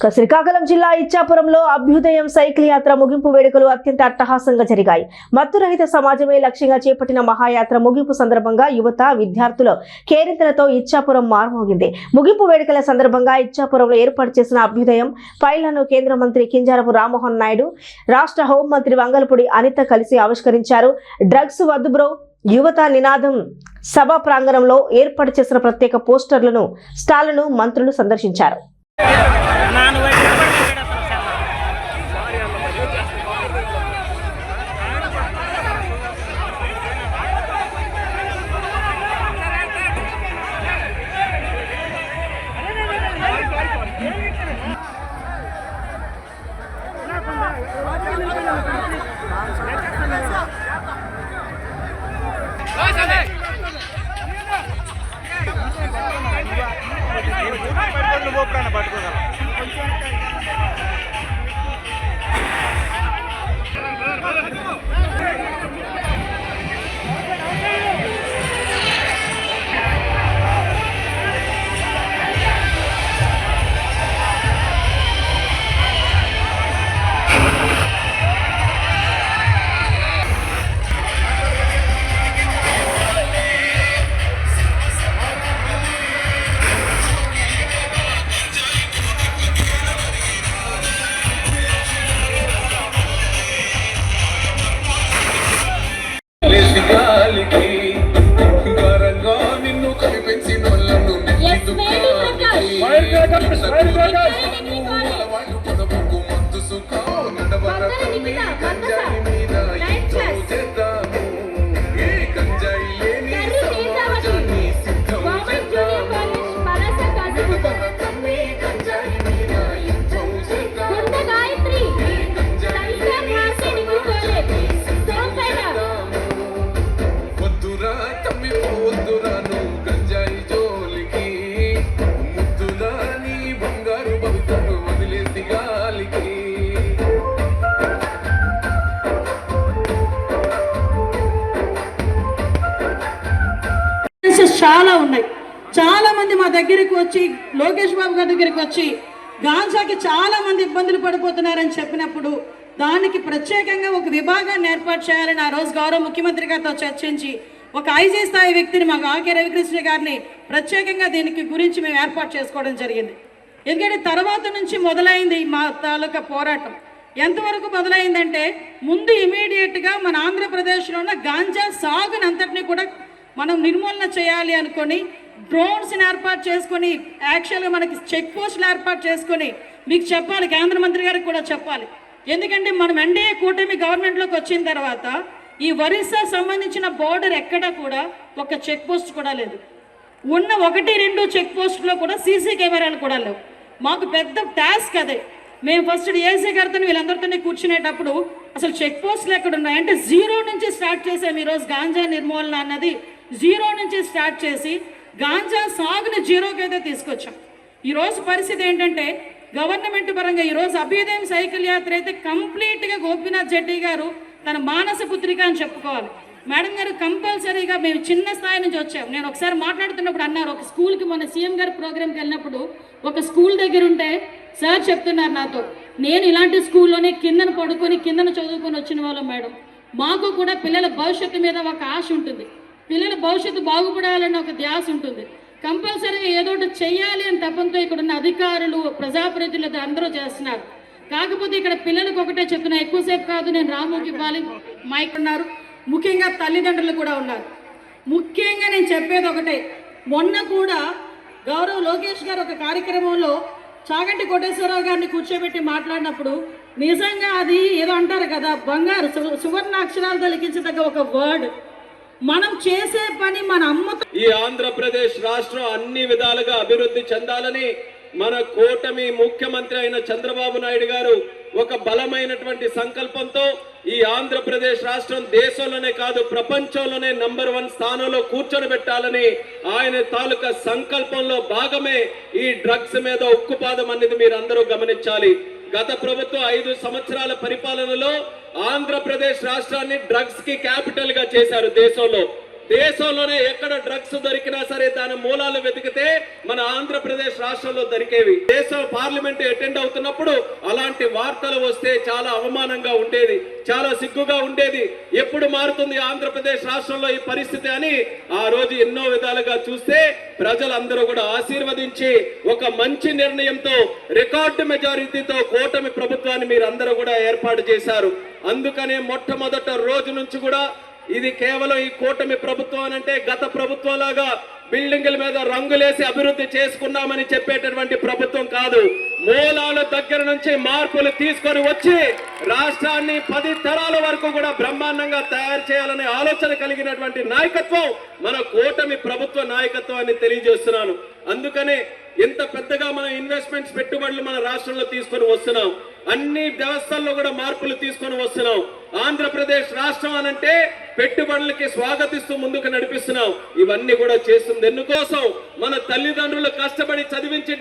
శ్రీకాకుళం జిల్లా ఇచ్చాపురంలో అభ్యుదయం సైకిల్ యాత్ర ముగింపు వేడుకలు అత్యంత అట్టహాసంగా జరిగాయి. మత్తురహిత సమాజమే లక్ష్యంగా చేపట్టిన మహాయాత్ర ముగింపు సందర్భంగా యువత విద్యార్థుల కేరింతలతో ఇచ్చాపురం మారుమోగింది. ముగింపు వేడుకల సందర్భంగా ఇచ్చాపురంలో ఏర్పాటు చేసిన అభ్యుదయం ఫైళ్ళను కేంద్ర మంత్రి కింజారపు రామ్మోహన్ నాయుడు రాష్ట్ర హోంమంత్రి వంగలపూడి అనిత కలిసి ఆవిష్కరించారు. డ్రగ్స్ వద్దు బ్రో. యువత నినాదం. సభా ప్రాంగణంలో ఏర్పాటు చేసిన ప్రత్యేక పోస్టర్లను స్టాళ్ళను మంత్రులు సందర్శించారు. ನಾನು పట్టుకోగలం లేసి よろしくお願いします。చాలా ఉన్నాయి. చాలా మంది మా దగ్గరికి వచ్చి లోకేష్ బాబు గారి దగ్గరికి వచ్చి గాంజాకి చాలా మంది ఇబ్బందులు పడిపోతున్నారని చెప్పినప్పుడు దానికి ప్రత్యేకంగా ఒక విభాగాన్ని ఏర్పాటు చేయాలని ఆ రోజు గౌరవ ముఖ్యమంత్రి గారితో చర్చించి ఒక ఐజీ స్థాయి వ్యక్తిని మాకు ఆకే రవికృష్ణ గారిని ప్రత్యేకంగా దీనికి గురించి మేము ఏర్పాటు చేసుకోవడం జరిగింది. ఎందుకంటే తర్వాత నుంచి మొదలైంది మా తాలూకా పోరాటం. ఎంతవరకు మొదలైందంటే ముందు ఇమీడియట్గా మన ఆంధ్రప్రదేశ్లో ఉన్న గాంజా సాగునంతటినీ కూడా మనం నిర్మూలన చేయాలి అనుకొని డ్రోన్స్ని ఏర్పాటు చేసుకొని యాక్చువల్గా మనకి చెక్ పోస్టులు ఏర్పాటు చేసుకొని మీకు చెప్పాలి కేంద్ర మంత్రి గారికి కూడా చెప్పాలి. ఎందుకంటే మనం ఎన్డీఏ కూటమి గవర్నమెంట్లోకి వచ్చిన తర్వాత ఈ ఒరిస్సా సంబంధించిన బోర్డర్ ఎక్కడా కూడా ఒక చెక్ పోస్ట్ కూడా లేదు. ఉన్న ఒకటి రెండు చెక్ పోస్టులో కూడా సీసీ కెమెరాలు కూడా లేవు. మాకు పెద్ద టాస్క్ అదే. మేము ఫస్ట్ ఏసీ గారితో వీళ్ళందరితోనే కూర్చునేటప్పుడు అసలు చెక్ పోస్టులు ఎక్కడ ఉన్నాయి అంటే జీరో నుంచి స్టార్ట్ చేసాం ఈరోజు గాంజా నిర్మూలన అన్నది. జీరో నుంచి స్టార్ట్ చేసి గాంజా సాగుని జీరోకి అయితే తీసుకొచ్చాం. ఈరోజు పరిస్థితి ఏంటంటే గవర్నమెంట్ పరంగా ఈరోజు అభ్యుదయం సైకిల్ యాత్ర అయితే కంప్లీట్గా గోపీనాథ్ జెడ్డి గారు తన మానస పుత్రిక అని చెప్పుకోవాలి. మేడం గారు కంపల్సరీగా మేము చిన్న స్థాయి నుంచి వచ్చాము నేను ఒకసారి మాట్లాడుతున్నప్పుడు అన్నారు ఒక స్కూల్కి మన సీఎం గారి ప్రోగ్రామ్కి వెళ్ళినప్పుడు ఒక స్కూల్ దగ్గర ఉంటే సార్ చెప్తున్నారు నాతో నేను ఇలాంటి స్కూల్లోనే కిందన పడుకొని కిందన చదువుకొని వచ్చిన వాళ్ళం మేడం. మాకు కూడా పిల్లల భవిష్యత్తు మీద ఒక ఆశ ఉంటుంది. పిల్లల భవిష్యత్తు బాగుపడాలని ఒక ధ్యాస ఉంటుంది. కంపల్సరీగా ఏదో ఒకటి చెయ్యాలి అని తప్పంతో ఇక్కడ ఉన్న అధికారులు ప్రజాప్రతినిధులు అందరూ చేస్తున్నారు. కాకపోతే ఇక్కడ పిల్లలకు ఒకటే చెప్తున్నా ఎక్కువసేపు కాదు నేను రాముకి ఇవ్వాలి. మైక్ ఉన్నారు. ముఖ్యంగా తల్లిదండ్రులు కూడా ఉన్నారు. ముఖ్యంగా నేను చెప్పేది ఒకటే మొన్న కూడా గౌరవ్ లోకేష్ గారు ఒక కార్యక్రమంలో చాగంటి కోటేశ్వరరావు గారిని కూర్చోబెట్టి మాట్లాడినప్పుడు నిజంగా అది ఏదో అంటారు కదా బంగారు సు- సువర్ణ అక్షరాలతో లిఖించదగ్గ ఒక వర్డ్. మనం చేసే పని మన అమ్మ ఈ ఆంధ్రప్రదేశ్ రాష్ట్రం అన్ని విధాలుగా అభివృద్ధి చెందాలని మన కూటమి ముఖ్యమంత్రి అయిన చంద్రబాబు నాయుడు గారు ఒక బలమైనటువంటి సంకల్పంతో ఈ ఆంధ్రప్రదేశ్ రాష్ట్రం దేశంలోనే కాదు ప్రపంచంలోనే నంబర్ వన్ స్థానంలో కూర్చొని పెట్టాలని ఆయన తాలూకా సంకల్పంలో భాగమే ఈ డ్రగ్స్ మీద ఉక్కుపాదం అనేది మీరు అందరూ గమనించాలి. గత ప్రభుత్వం ఐదు సంవత్సరాల పరిపాలనలో ఆంధ్రప్రదేశ్ రాష్ట్రాన్ని డ్రగ్స్కి క్యాపిటల్గా చేశారు దేశంలో. దేశంలోనే ఎక్కడ డ్రగ్స్ దొరికినా సరే దాని మూలాలు వెతికితే మన ఆంధ్రప్రదేశ్ రాష్ట్రంలో దొరికేవి. దేశం పార్లమెంట్ అటెండ్ అవుతున్నప్పుడు అలాంటి వార్తలు వస్తే చాలా అవమానంగా ఉండేది చాలా సిగ్గుగా ఉండేది. ఎప్పుడు మారుతుంది ఆంధ్రప్రదేశ్ రాష్ట్రంలో ఈ పరిస్థితి అని ఆ రోజు ఎన్నో విధాలుగా చూస్తే ప్రజలందరూ కూడా ఆశీర్వదించి ఒక మంచి నిర్ణయంతో రికార్డు మెజారిటీతో కూటమి ప్రభుత్వాన్ని మీరు కూడా ఏర్పాటు చేశారు. అందుకనే మొట్టమొదట రోజు నుంచి కూడా ఇది కేవలం ఈ కూటమి ప్రభుత్వం అని అంటే గత ప్రభుత్వం లాగా బిల్డింగుల మీద రంగులేసి అభివృద్ధి చేసుకున్నామని చెప్పేటటువంటి ప్రభుత్వం కాదు. మూలాల దగ్గర నుంచి మార్పులు తీసుకొని వచ్చి రాష్ట్రాన్ని పది తరాల వరకు కూడా బ్రహ్మాండంగా తయారు చేయాలనే ఆలోచన కలిగినటువంటి నాయకత్వం మన కూటమి ప్రభుత్వ నాయకత్వం అని తెలియజేస్తున్నాను. అందుకనే ఇంత పెద్దగా మన ఇన్వెస్ట్మెంట్స్ పెట్టుబడులు మన రాష్ట్రంలో తీసుకొని వస్తున్నాం. అన్ని వ్యవస్థల్లో కూడా మార్పులు తీసుకొని వస్తున్నాం. ఆంధ్రప్రదేశ్ రాష్ట్రం అనంటే పెట్టుబడులకి స్వాగతిస్తూ ముందుకు నడిపిస్తున్నాం ఇవన్నీ కూడా చేస్తుంది ఎందుకోసం మన తల్లిదండ్రులు కష్టపడి చదివించి